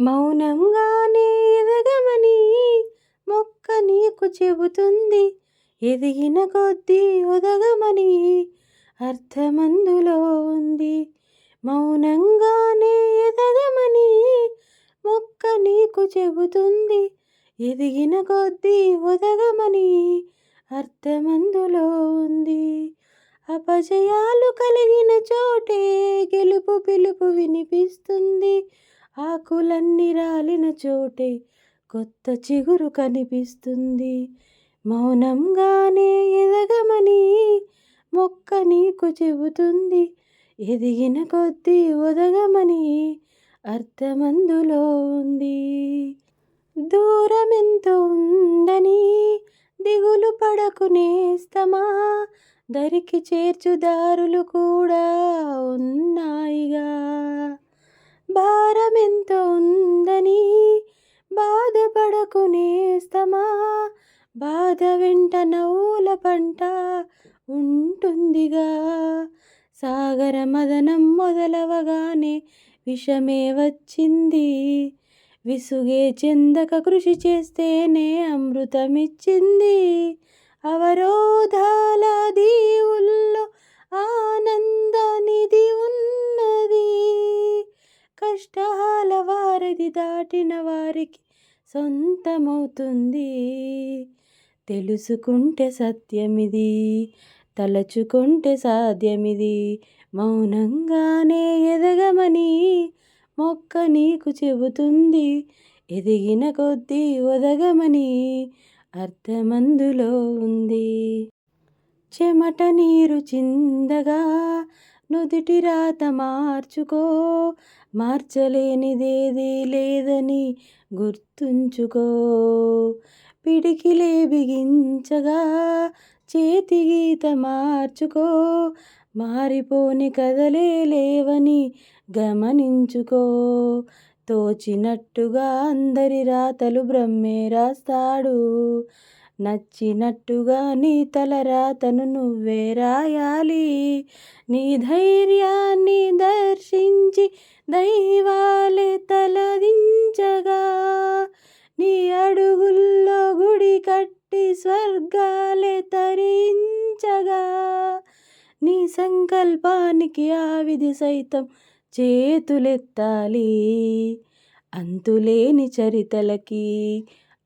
మౌనంగానే ఎదగమని మొక్క నీకు చెబుతుంది. ఎదిగిన కొద్దీ ఒదగమని అర్థమందులో ఉంది. మౌనంగానే ఎదగమని మొక్క నీకు చెబుతుంది. ఎదిగిన కొద్దీ ఒదగమని అర్థమందులో ఉంది. అపజయాలు కలిగిన చోటే గెలుపు పిలుపు వినిపిస్తుంది. ఆకులన్నీ రాలిన చోటే కొత్త చిగురు కనిపిస్తుంది. మౌనంగానే ఎదగమని మొక్క నీకు చెబుతుంది. ఎదిగిన కొద్దీ ఒదగమని అర్థమందులో ఉంది. దూరమెంతో ఉందని దిగులు పడకు నేస్తమా దరికి చేర్చు దారులు కూడా ఉన్నాయిగా. భారం ఉందని బాధపడకు నేస్తమా బాధ వెంట నవ్వుల పంట ఉంటుందిగా. సాగర మదనం మొదలవగానే విషమే వచ్చింది. విసుగే చెందక కృషి చేస్తేనే అమృతమిచ్చింది. అవరోధాల దీవుల్లో దాటిన వారికి సొంతమవుతుంది. తెలుసుకుంటే సత్యమిది తలచుకుంటే సాధ్యమిది. మౌనంగానే ఎదగమని మొక్క నీకు చెబుతుంది. ఎదిగిన కొద్దీ ఒదగమని అర్థమందులో ఉంది. చెమట నీరు చిందగా నుదిటి రాత మార్చుకో మార్చలేనిదేది లేదని గుర్తుంచుకో. పిడికిలే బిగించగా చేతి గీత మార్చుకో మారిపోని కదలే లేవని గమనించుకో. తోచినట్టుగా అందరి రాతలు బ్రహ్మే రాస్తాడు. నచ్చినట్టుగా నీ తల రాతను నువ్వే రాయాలి. నీ ధైర్యాన్ని దర్శించి దైవాలే తలదించగా నీ అడుగుల్లో గుడి కట్టి స్వర్గాలే తరించగా నీ సంకల్పానికి ఆ విధి సైతం చేతులెత్తాలి. అంతులేని చరితలకి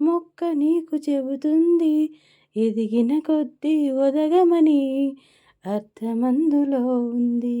మొక్క నీకు చెబుతుంది. ఎదిగిన కొద్దీ ఒదగమని అర్థమందులో ఉంది.